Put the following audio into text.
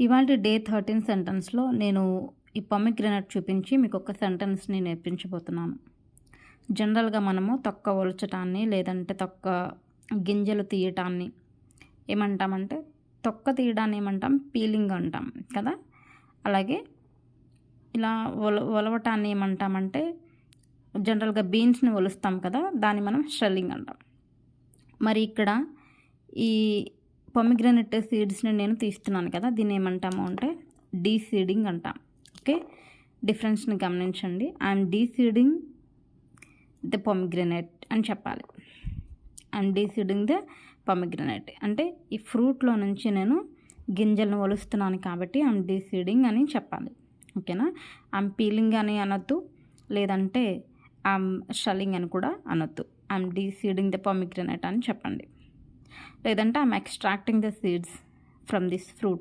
ఇవాళ day thirteen సెంటెన్స్లో నేను ఈ పొమిగ్రెనేట్ చూపించి మీకు ఒక సెంటెన్స్ని నేర్పించబోతున్నాను. జనరల్గా మనము తొక్క ఒలచటాన్ని లేదంటే తొక్క గింజలు తీయటాన్ని ఏమంటామంటే తొక్క తీయడాన్ని ఏమంటాం? పీలింగ్ అంటాం కదా? అలాగే ఇలా ఒల ఒలవటాన్ని ఏమంటామంటే జనరల్గా బీన్స్ని ఒలుస్తాం కదా? దాన్ని మనం షెల్లింగ్ అంటాం. మరి ఇక్కడ ఈ పొమిగ్రనెట్ సీడ్స్ని నేను తీస్తున్నాను కదా దీన్ని ఏమంటాము అంటే డీ సీడింగ్ అంటాం ఓకే డిఫరెన్స్ని గమనించండి. I'm deseeding the pomegranate అని చెప్పాలి. And deseeding the pomegranate అంటే ఈ ఫ్రూట్లో నుంచి నేను గింజలను ఒలుస్తున్నాను కాబట్టి ఐఎమ్ డీ సీడింగ్ అని చెప్పాలి. ఓకేనా ఐఎమ్ పీలింగ్ అని అనొద్దు. లేదంటే ఐఎమ్ షల్లింగ్ అని కూడా అనొద్దు. I'm deseeding the pomegranate అని చెప్పండి. లేదంటే I'm extracting the seeds from this fruit